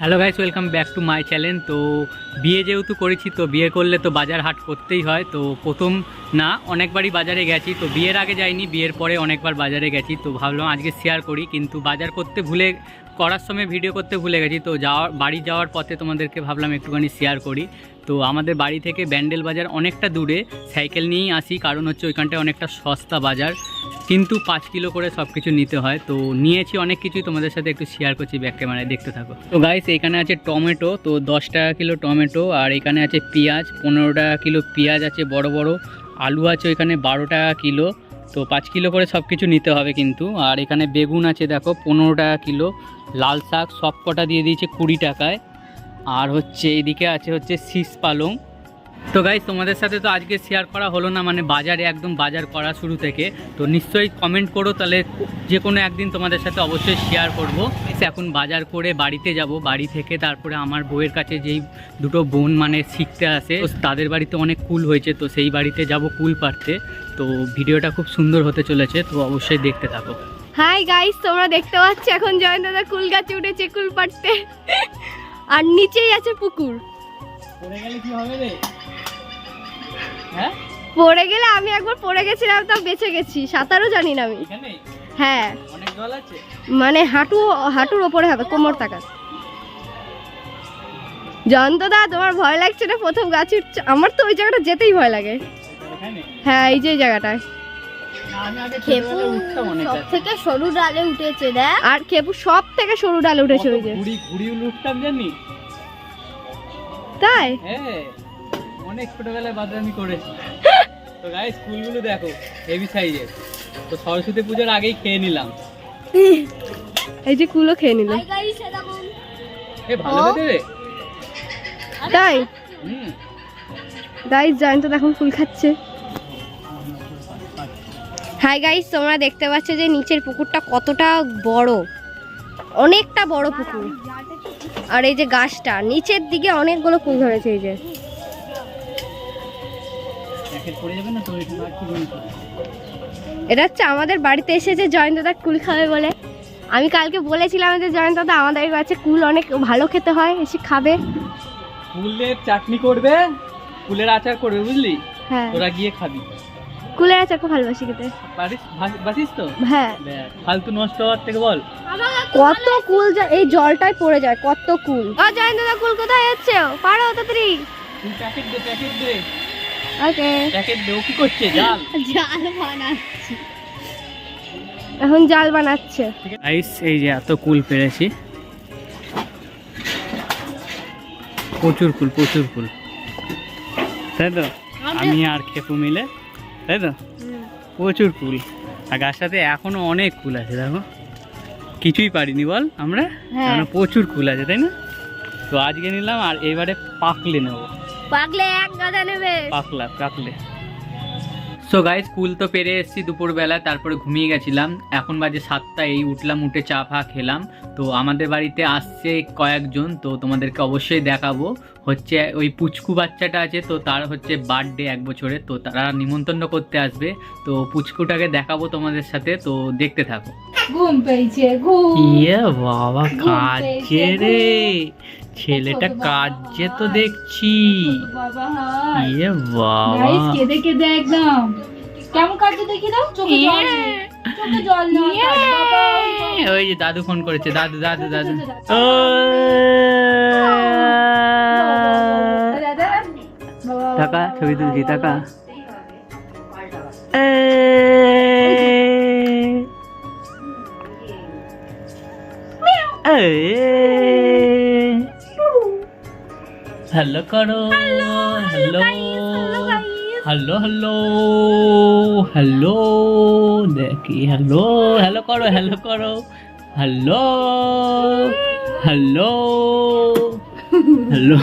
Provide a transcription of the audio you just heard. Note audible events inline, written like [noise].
Hello guys, welcome back to my channel. তো বিয়ে যেহেতু করেছি, তো বিয়ে করলে তো বাজার হাট করতেই হয়। তো প্রথম না, অনেকবারই বাজারে গেছি। তো বিয়ের আগে যাইনি, বিয়ের পরে অনেকবার বাজারে গেছি। তো ভাবলাম আজকে শেয়ার করি, কিন্তু বাজার করতে ভুলে করার সময় ভিডিও করতে ভুলে গেছি। তো যাওয়ার বাড়ি যাওয়ার পথে তোমাদেরকে ভাবলাম একটুখানি শেয়ার করি। তো আমাদের বাড়ি থেকে ব্যান্ডেল বাজার অনেকটা দূরে। সাইকেল নিয়েই আসি, কারণ হচ্ছে ওইখানটায় অনেকটা সস্তা বাজার। কিন্তু পাঁচ কিলো করে সব কিছু নিতে হয়। তো নিয়েছি অনেক কিছুই, তোমাদের সাথে একটু শেয়ার করছি ব্যাক ক্যামেরায় দেখতে থাকো। তো গাইস এখানে আছে টমেটো, তো দশ টাকা কিলো টমেটো, আর এখানে আছে পেঁয়াজ, পনেরো টাকা কিলো পেঁয়াজ আছে বড় বড়। আলু আছে ওইখানে বারো টাকা কিলো। তো পাঁচ কিলো করে সব কিছু নিতে হবে কিন্তু। আর এখানে বেগুন আছে, দেখো, পনেরো টাকা কিলো। লাল শাক, সব কটা দিয়ে দিয়েছে কুড়ি টাকায়। আর হচ্ছে এদিকে আছে হচ্ছে শীষ পালং। তো গাইজ তোমাদের সাথে তো আজকে শেয়ার করা হলো না মানে বাজারে একদম বাজার করা শুরু থেকে। তো নিশ্চয়ই কমেন্ট করো, তাহলে যে কোনো একদিন তোমাদের সাথে অবশ্যই শেয়ার করব। এখন বাজার করে বাড়িতে যাব। বাড়ি থেকে তারপরে আমার বউয়ের কাছে যেই দুটো বোন মানে শিখতে আসে তাদের বাড়িতে অনেক কুল হয়েছে তো সেই বাড়িতে যাব কুল পাড়তে। তো ভিডিওটা খুব সুন্দর হতে চলেছে তো অবশ্যই দেখতে থাকো। হাই গাইস তোমরা দেখতে পাচ্ছ এখন জয়ন্ত দাদা কুল গাছে উঠেছে কুল পাড়তে। আর নিচেই আছে পুকুর। পড়ে গেলে কি হবে রে? হ্যাঁ? পড়ে গেলে আমি একবার পড়ে গেছিলাম তাও বেঁচে গেছি সাঁতারও জানি না আমি। এখানে? হ্যাঁ। অনেক জল আছে? মানে হাঁটু হাঁটুর ওপরে হবে কোমর জয়ন্ত দা তোমার ভয় লাগছে না? প্রথম গাছ উঠছে। আমার তো ওই জায়গাটা যেতেই ভয় লাগে। হ্যাঁ এই যে এই জায়গাটায়। থেকে সরু ডালে উঠেছে দেখ। আর খেপু সব থেকে সরু ডালে উঠেছে ওই যে। জানি? তাই? হ্যাঁ অনেক ছোটবেলায় বাদরামি করেছি। [laughs] তো গাই স্কুলগুলো দেখো হেভি সাইজের তো সরস্বতী পুজোর আগেই খেয়ে নিলাম। এই যে কুলো খেয়ে নিল। হাই গাইস এটা দেখুন এ ভালো খেতে রে। তাই? গাইস জয়ন্ত এখন কুল খাচ্ছে। হাই গাইস তোমরা দেখতে পাচ্ছ যে নিচের পুকুরটা কতটা বড়। অনেকটা বড় পুকুর। আর এই যে গাছটা নিচের দিকে অনেকগুলো ফুল ধরেছে এই যে। পড়ে যাবে না তো? আর এটা হচ্ছে আমাদের বাড়িতে এসেছে জয়ন্ত দাদা কুল খাবে বলে। আমি কালকে বলেছিলাম যে জয়ন্ত দাদা আমাদের কাছে কুল অনেক ভালো খেতে হয় এসে খাবে। ফুলের চাটনি করবে ফুলের আচার করবে বুঝলি? হ্যাঁ। তোরা গিয়ে খাবি। কুলের আচার খুব ভালোবাসি খেতে। বাসিস তো? হ্যাঁ। ফালতু নষ্ট হওয়ার থেকে বল। কত কুল যা- এই জলটাই পড়ে যায় কত কুল। ও জয়ন্ত দাদা কুল কোথায় যাচ্ছে? পারো তাড়াতাড়ি। তুই প্যাকেট দে প্যাকেট দে। ওকে প্যাকেট দে কি করছে? জাল। জাল বানাচ্ছি। এখন জাল বানাচ্ছে। আইস এই যে এত কুল পেরেছি। প্রচুর কুল প্রচুর কুল। তাই তো? আমি আর খেপু মিলে তাই তো? প্রচুর কুল। আর গাছটাতে এখনও অনেক কুল আছে দেখো। কিছুই পারিনি বল আমরা? হ্যাঁ। প্রচুর কুল আছে তাই না? তো আজকে নিলাম আর এবারে পাকলে নেব। পাকলে এক গাদা নেবে। পাকলা পাকলে সো গাইস স্কুল তো পেরে এসেছি দুপুরবেলা তারপরে ঘুমিয়ে গেছিলাম। এখন বাজে সাতটা এই উঠলাম উঠে চা ফা খেলাম। তো আমাদের বাড়িতে আসছে কয়েকজন তো তোমাদেরকে অবশ্যই দেখাবো। হচ্ছে ওই পুচকু বাচ্চাটা আছে তো তার হচ্ছে বার্থডে এক বছরের তো তারা নিমন্ত্রণ করতে আসবে। তো পুচকুটাকে দেখাবো তোমাদের সাথে তো দেখতে থাকো। ঘুম পেয়েছে ঘুম। ইয়ে বাবা কাজে রে। ছেলেটা কাজে তো দেখছি। ইয়ে বাবা। কেঁদে কেঁদে একদম। কেমন কাটছে দেখি দাও চোখে জল চোখে জল ওই যে দাদু ফোন করেছে দাদু দাদু দাদু ও টাকা ছবি তুলছি টাকা। হ্যালো করো হ্যালো হ্যালো হ্যালো হ্যালো দেখি হ্যালো হ্যালো করো হ্যালো করো হ্যালো হ্যালো হ্যালো